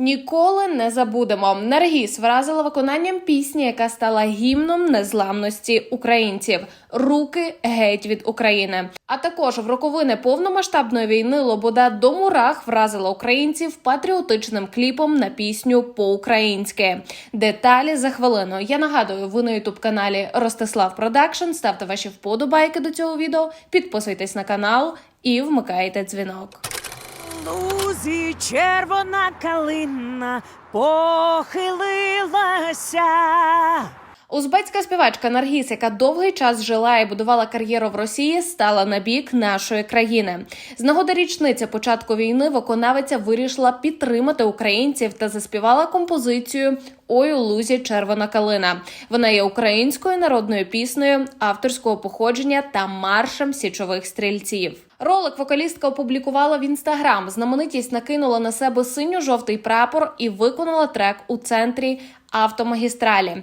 Ніколи не забудемо. Наргіз вразила виконанням пісні, яка стала гімном незламності українців. Руки геть від України. А також в роковини повномасштабної війни Лобода до мурах вразила українців патріотичним кліпом на пісню по-українськи. Деталі за хвилину. Я нагадую, ви на ютуб каналі Ростислав Продакшн. Ставте ваші вподобайки до цього відео, підписуйтесь на канал і вмикайте дзвінок. Лузі червона калина похилилася. Узбецька співачка Наргіс, яка довгий час жила і будувала кар'єру в Росії, стала на бік нашої країни. З нагоди річниці початку війни виконавиця вирішила підтримати українців та заспівала композицію Ой у лузі червона калина. Вона є українською народною піснею авторського походження та маршем січових стрільців. Ролик вокалістка опублікувала в інстаграм. Знаменитість накинула на себе синьо-жовтий прапор і виконала трек у центрі автомагістралі.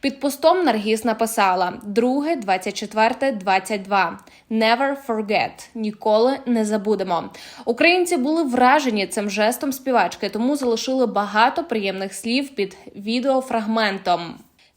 Під постом Наргіз написала 2, 24, 22. Never forget. Ніколи не забудемо. Українці були вражені цим жестом співачки, тому залишили багато приємних слів під відеофрагментом.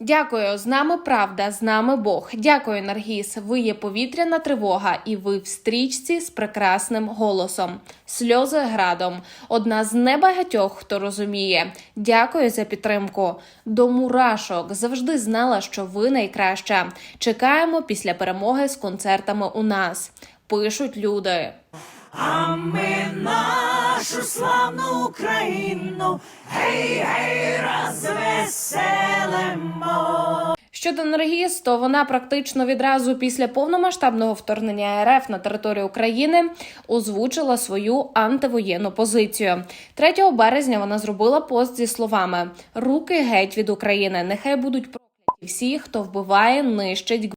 Дякую, з нами правда, з нами Бог. Дякую, Наргіз. Ви є повітряна тривога, і ви в стрічці з прекрасним голосом. Сльози градом. Одна з небагатьох, хто розуміє. Дякую за підтримку. До мурашок завжди знала, що ви найкраща. Чекаємо після перемоги з концертами у нас. Пишуть люди. А ми нашу славну Україну гей, гей, розвеселимо. Щодо Наргіз, то вона практично відразу після повномасштабного вторгнення РФ на територію України озвучила свою антивоєнну позицію. 3 березня вона зробила пост зі словами: Руки геть від України. Нехай будуть прокляті всі, хто вбиває, нищить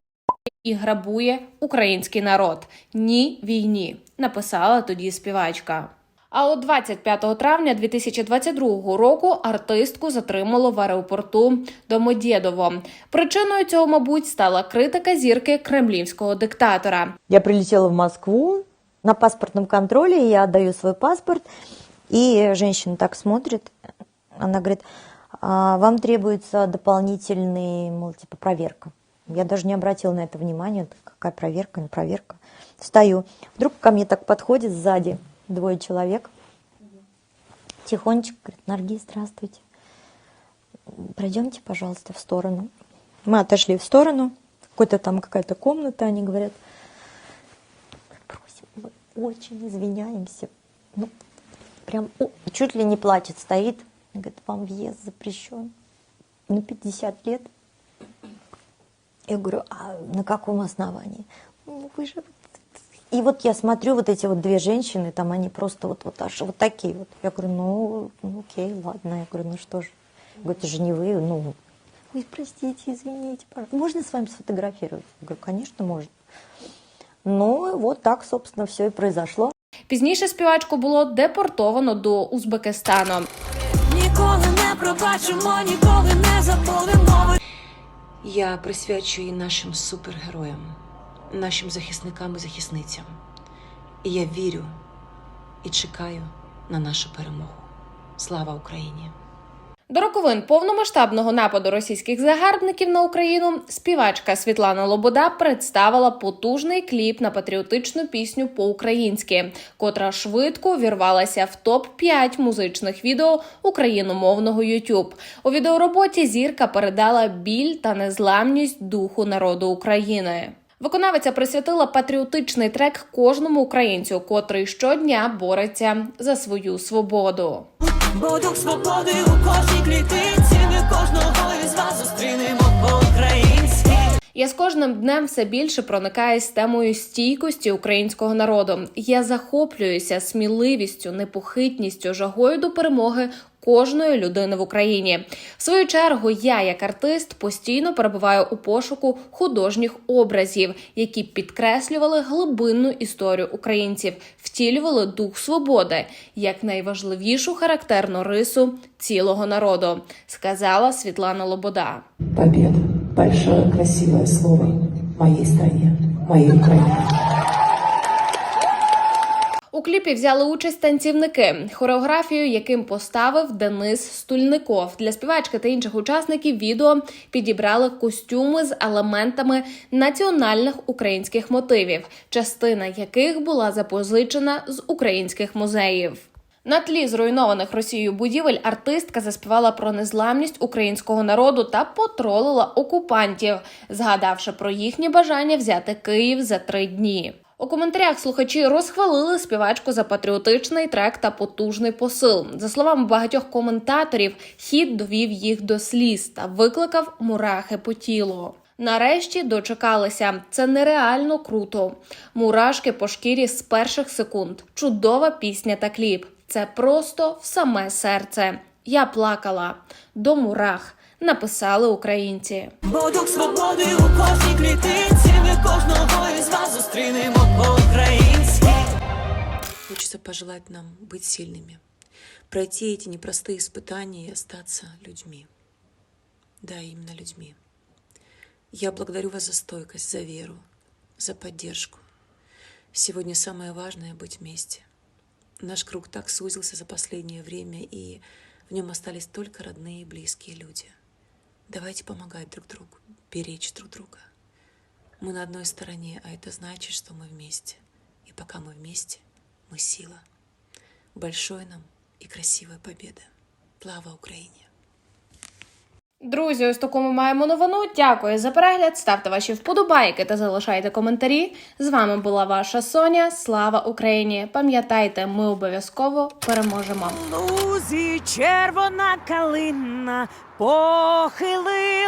і грабує український народ. Ні війні. Написала тоді співачка. А от 25 травня 2022 року артистку затримало в аеропорту Домодєдово. Причиною цього, мабуть, стала критика зірки кремлівського диктатора. Я прилетела в Москву на паспортном контроле, я отдаю свой паспорт, и женщина так смотрит, она говорит, «А, вам требуется дополнительный, мол, типа проверка. Я даже не обратила на это внимания, какая проверка, не проверка. Стою, вдруг ко мне так подходит сзади двое человек, тихонечко говорит, Наргиз, здравствуйте, пройдемте, пожалуйста, в сторону. Мы отошли в сторону, какой-то там какая-то комната, они говорят, просим, мы очень извиняемся. Ну, прям о, чуть ли не плачет, стоит. Говорит, вам въезд запрещен. На 50 лет. Я говорю, а на каком основании? Ну, вы же... вот- И вот я смотрю, вот эти вот две женщины, там они просто вот, вот аж вот такие вот. Я говорю, ну, ну, окей, ладно. Я говорю, ну что ж. Я говорю, это же не вы, ну... Ой, простите, извините, пожалуйста. Можно с вами сфотографировать? Я говорю, конечно, можно. Ну, вот так, собственно, все и произошло. Пізніше співачку було депортовано до Узбекистану. Ніколи не пробачимо, ніколи не забудемо. Я присвячую її нашим супергероям, нашим захисникам і захисницям. І я вірю і чекаю на нашу перемогу. Слава Україні! До роковин повномасштабного нападу російських загарбників на Україну співачка Світлана Лобода представила потужний кліп на патріотичну пісню по-українськи, котра швидко вірвалася в топ 5 музичних відео україномовного YouTube. У відеороботі зірка передала біль та незламність духу народу України. Виконавиця присвятила патріотичний трек кожному українцю, котрий щодня бореться за свою свободу. Бо дух свободи у кожній клітинці. Ми кожного із вас зустрінемо по-українськи. Я з кожним днем все більше проникаюсь темою стійкості українського народу. Я захоплююся сміливістю, непохитністю, жагою до перемоги кожної людини в Україні. В свою чергу, я, як артист, постійно перебуваю у пошуку художніх образів, які підкреслювали глибинну історію українців, втілювали дух свободи як найважливішу характерну рису цілого народу, сказала Світлана Лобода. Победа. Большое красивое слово моей стране, моей Украине. У кліпі взяли участь танцівники, хореографію, яким поставив Денис Стульников. Для співачки та інших учасників відео підібрали костюми з елементами національних українських мотивів, частина яких була запозичена з українських музеїв. На тлі зруйнованих Росією будівель артистка заспівала про незламність українського народу та потролила окупантів, згадавши про їхнє бажання взяти Київ за три дні. У коментарях слухачі розхвалили співачку за патріотичний трек та потужний посил. За словами багатьох коментаторів, хід довів їх до сліз та викликав мурахи по тілу. Нарешті дочекалися. Це нереально круто. Мурашки по шкірі з перших секунд. Чудова пісня та кліп. Це просто в саме серце. Я плакала до мурах. Написали українці. Бо дух свободи у кожній клітинці. Ми кожного із вас зустрінемо. Хочется пожелать нам быть сильными, пройти эти непростые испытания и остаться людьми. Да, именно людьми. Я благодарю вас за стойкость, за веру, за поддержку. Сегодня самое важное — быть вместе. Наш круг так сузился за последнее время, и в нем остались только родные и близкие люди. Давайте помогать друг другу, беречь друг друга. Мы на одной стороне, а это значит, что мы вместе. И пока мы вместе, мы сила. Большой нам и красивая победа. Слава Україні! Друзі, ось таку ми маємо новину. Дякую за перегляд. Ставте ваші вподобайки та залишайте коментарі. З вами була ваша Соня. Слава Україні! Пам'ятайте, ми обов'язково переможемо. лузі червона калина похилилася.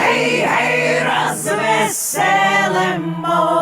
гей, гей, розвеселимо.